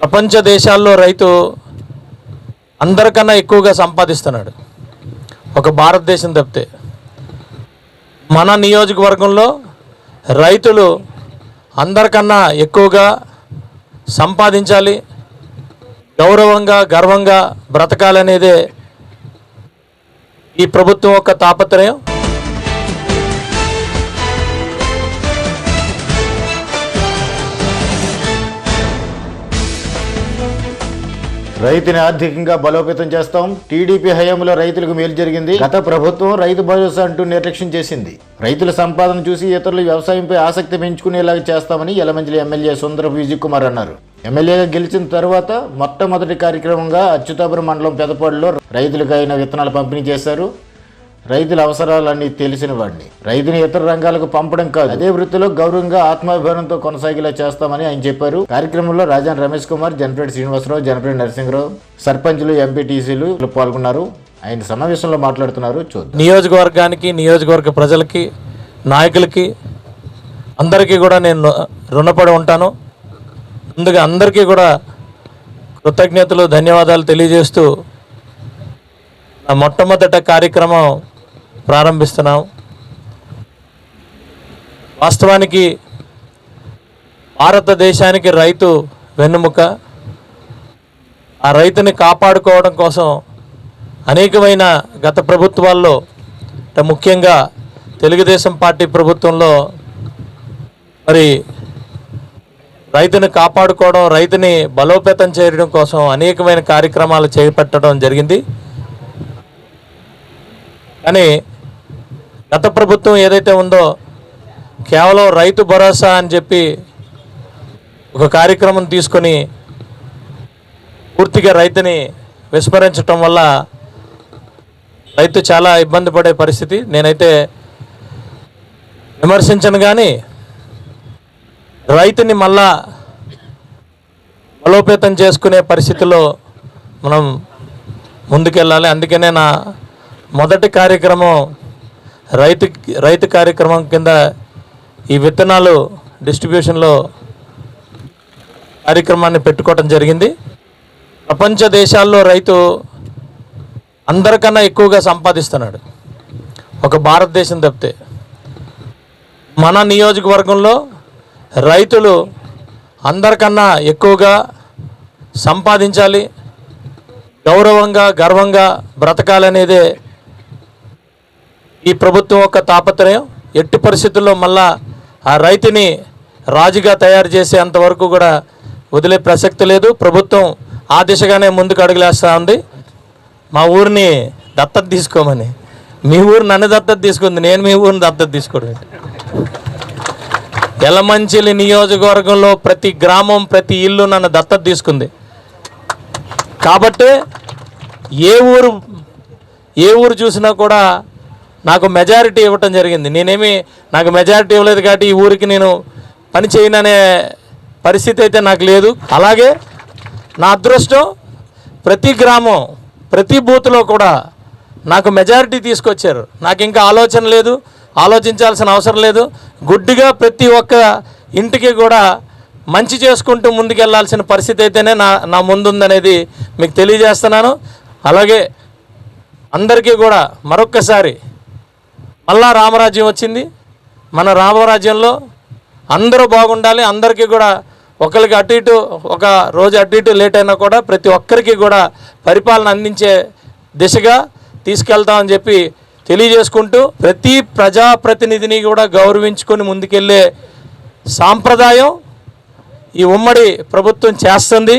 ప్రపంచ దేశాల్లో రైతు అందరికన్నా ఎక్కువగా సంపాదిస్తున్నాడు. ఒక భారతదేశం తప్పితే. మన నియోజకవర్గంలో రైతులు అందరికన్నా ఎక్కువగా సంపాదించాలి. గౌరవంగా గర్వంగా బ్రతకాలనేదే ఈ ప్రభుత్వం యొక్క తాపత్రయం. రైతుని ఆర్థికంగా బలోపేతం చేస్తాం. టీడీపీ హయాంలో రైతులకు మేలు జరిగింది. గత ప్రభుత్వం రైతు భరోసా అంటూ నిర్లక్ష్యం చేసింది. రైతుల సంపాదన చూసి ఇతరులు వ్యవసాయంపై ఆసక్తి పెంచుకునేలాగా చేస్తామని యలమంచిలి ఎమ్మెల్యే సుందర విజయ్ కుమార్ అన్నారు. ఎమ్మెల్యేగా గెలిచిన తర్వాత మొట్టమొదటి కార్యక్రమంగా అచ్యుతాపురం మండలం పెదపాడులో రైతులకు ఆయన విత్తనాలు పంపిణీ చేశారు. రైతుల అవసరాలన్నీ తెలిసిన వాడిని రైతుని ఇతర రంగాలకు పంపడం కాదు. అదే వృత్తిలో గౌరవంగా ఆత్మాభిమానంతో కొనసాగేలా చేస్తామని ఆయన చెప్పారు. కార్యక్రమంలో రాజాన్ రమేష్ కుమార్ జనపేట శ్రీనివాసరావు జనపేట నరసింహరావు సర్పంచులు ఎంపీటీసీలు పాల్గొన్నారు. ఆయన సమావేశంలో మాట్లాడుతున్నారు. చూద్దాం. నియోజకవర్గానికి నియోజకవర్గ ప్రజలకి నాయకులకి అందరికీ కూడా నేను రుణపడి ఉంటాను. ముందుగా అందరికీ కూడా కృతజ్ఞతలు ధన్యవాదాలు తెలియజేస్తూ మొట్టమొదట కార్యక్రమం ప్రారంభిస్తున్నాం. వాస్తవానికి భారతదేశానికి రైతు వెన్నుముక. ఆ రైతుని కాపాడుకోవడం కోసం అనేకమైన గత ప్రభుత్వాల్లో ముఖ్యంగా తెలుగుదేశం పార్టీ ప్రభుత్వంలో మరి రైతుని కాపాడుకోవడం రైతుని బలోపేతం చేయడం కోసం అనేకమైన కార్యక్రమాలు చేపట్టడం జరిగింది. కానీ గత ప్రభుత్వం ఏదైతే ఉందో కేవలం రైతు భరోసా అని చెప్పి ఒక కార్యక్రమం తీసుకొని పూర్తిగా రైతుని విస్మరించటం వల్ల రైతు చాలా ఇబ్బంది పడే పరిస్థితి. నేనైతే విమర్శించను కానీ రైతుని మళ్ళా బలోపేతం చేసుకునే పరిస్థితిలో మనం ముందుకెళ్ళాలి. అందుకనే నా మొదటి కార్యక్రమం రైతు రైతు కార్యక్రమం కింద ఈ విత్తనాలు డిస్ట్రిబ్యూషన్లో కార్యక్రమాన్ని పెట్టుకోవడం జరిగింది. ప్రపంచ దేశాల్లో రైతు అందరికన్నా ఎక్కువగా సంపాదిస్తున్నాడు. ఒక భారతదేశం తప్పితే. మన నియోజకవర్గంలో రైతులు అందరికన్నా ఎక్కువగా సంపాదించాలి. గౌరవంగా గర్వంగా బ్రతకాలనేదే ఈ ప్రభుత్వం యొక్క తాపత్రయం. ఎట్టి పరిస్థితుల్లో మళ్ళా ఆ రైతుని రాజుగా తయారు చేసేంత వరకు కూడా వదిలే ప్రసక్తి లేదు. ప్రభుత్వం ఆ దిశగానే ముందుకు అడుగులేస్తూ ఉంది. మా ఊరిని దత్తత తీసుకోమని. మీ ఊరు నన్ను దత్తత తీసుకుంది నేను మీ ఊరిని దత్తత తీసుకోవడం ఎలమంచిలి నియోజకవర్గంలో ప్రతి గ్రామం ప్రతి ఇల్లు నన్ను దత్తత తీసుకుంది. కాబట్టి ఏ ఊరు ఏ ఊరు చూసినా కూడా నాకు మెజారిటీ ఇవ్వటం జరిగింది. నేనేమి నాకు మెజారిటీ ఇవ్వలేదు కాబట్టి ఈ ఊరికి నేను పని చేయననే పరిస్థితి అయితే నాకు లేదు. అలాగే నా అదృష్టం ప్రతి గ్రామం ప్రతి బూత్లో కూడా నాకు మెజారిటీ తీసుకొచ్చారు. నాకు ఇంకా ఆలోచన లేదు ఆలోచించాల్సిన అవసరం లేదు. గుడ్డిగా ప్రతి ఒక్క ఇంటికి కూడా మంచి చేసుకుంటూ ముందుకెళ్ళాల్సిన పరిస్థితి అయితేనే నా నా ముందుందనేది మీకు తెలియజేస్తున్నాను. అలాగే అందరికీ కూడా మరొక్కసారి మళ్ళా రామరాజ్యం వచ్చింది. మన రామరాజ్యంలో అందరూ బాగుండాలి. అందరికీ కూడా ఒకరికి అటు ఇటు ఒక రోజు అటు ఇటు లేట్ అయినా కూడా ప్రతి ఒక్కరికి కూడా పరిపాలన అందించే దిశగా తీసుకెళ్తామని చెప్పి తెలియజేసుకుంటూ ప్రతి ప్రజాప్రతినిధిని కూడా గౌరవించుకొని ముందుకెళ్ళే సాంప్రదాయం ఈ ఉమ్మడి ప్రభుత్వం చేస్తుంది.